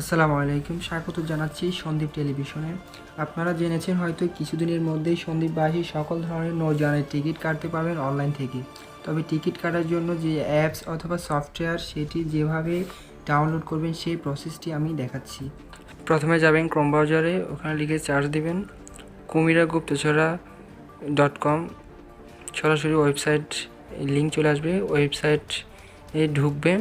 আসসালামু আলাইকুম। স্বাগত জানাচ্ছি সন্দীপ টেলিভিশনে। আপনারা জেনেছেন হয়তো কিছুদিনের মধ্যেই সন্দীপবাসী সকল ধরনের নৌযানের টিকিট কাটতে পারবেন অনলাইন থেকে। তবে টিকিট কাটার জন্য যে অ্যাপস অথবা সফটওয়্যার সেটি যেভাবে ডাউনলোড করবেন সেই প্রসেসটি আমি দেখাচ্ছি। প্রথমে যাবেন ক্রোম ব্রাউজারে, ওখানে লিখে চার্জ দিবেন কুমিরা গুপ্তছড়া ডট কম। সরাসরি ওয়েবসাইট লিঙ্ক চলে আসবে। ওয়েবসাইট ঢুকবেন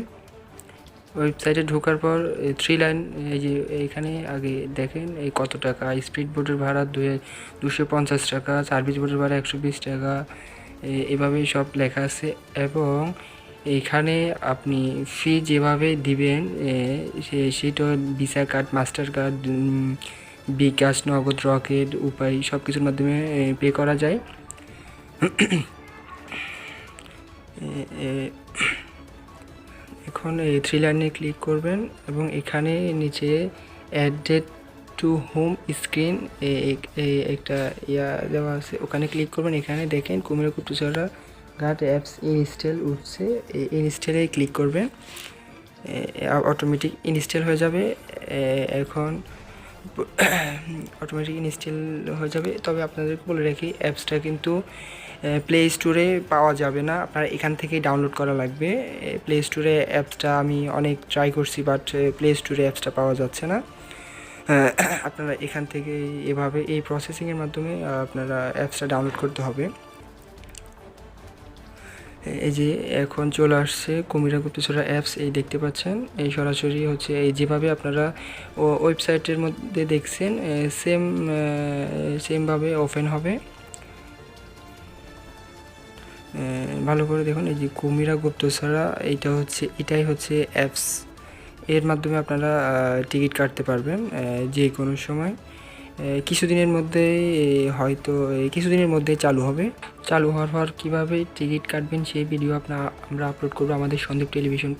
ওয়েবসাইটে ঢোকার পর থ্রি লাইন এই যে এইখানে আগে দেখেন, এই কত টাকা? স্পিড বোটের ভাড়া দু হাজার দুশো পঞ্চাশ টাকা সার্ভিস বোটের ভাড়া একশো বিশ টাকা, এ- এভাবেই সব লেখা আছে। এবং এইখানে আপনি ফি যেভাবে দিবেন সে, সেটা Visa card Master card bKash, Nagad, Rocket, উপায় সব কিছুর মাধ্যমে পে করা যায়। এখন এই থ্রি লাইনে ক্লিক করবেন এবং এখানে নিচে অ্যাডেড টু হোম স্ক্রিন একটা ইয়া দেওয়া আছে। ওখানে ক্লিক করবেন, এখানে দেখেন কুমিরা কুটুচরা ঘাট অ্যাপস ইনস্টল উঠছে। ইনস্টলে ক্লিক করবেন। অটোমেটিক ইনস্টল হয়ে যাবে। এখন অটোমেটিক ইনস্টল হয়ে যাবে। তবে আপনাদেরকে বলে রাখি, অ্যাপসটা কিন্তু প্লে স্টোরে পাওয়া যাবে না। আপনার এখান থেকেই ডাউনলোড করা লাগবে। প্লে স্টোরে অ্যাপসটা আমি অনেক ট্রাই করছি বাট প্লে স্টোরে অ্যাপসটা পাওয়া যাচ্ছে না। আপনারা এখান থেকে এভাবে এই প্রসেসিংয়ের মাধ্যমে আপনারা অ্যাপসটা ডাউনলোড করতে হবে। এই যে এখন চলে আসছে কুমিরা গুপ্তছড়া অ্যাপস এই দেখতে পাচ্ছেন। এই সরাসরি হচ্ছে এই যেভাবে আপনারা ওয়েবসাইটের মধ্যে দেখছেন সেম সেমভাবে ওপেন হবে। ভালো করে দেখুন, এই যে কুমিরা গুপ্তছড়া এইটা হচ্ছে, এটাই হচ্ছে অ্যাপস এর মাধ্যমে আপনারা টিকিট কাটতে পারবেন যে কোনো সময়। কিছুদিনের মধ্যে হয়তো কিছুদিনের মধ্যে চালু হবে। চালু হওয়ার পর কীভাবে টিকিট কাটবেন সেই ভিডিও আপনার আমরা আপলোড করব আমাদের সন্দীপ টেলিভিশন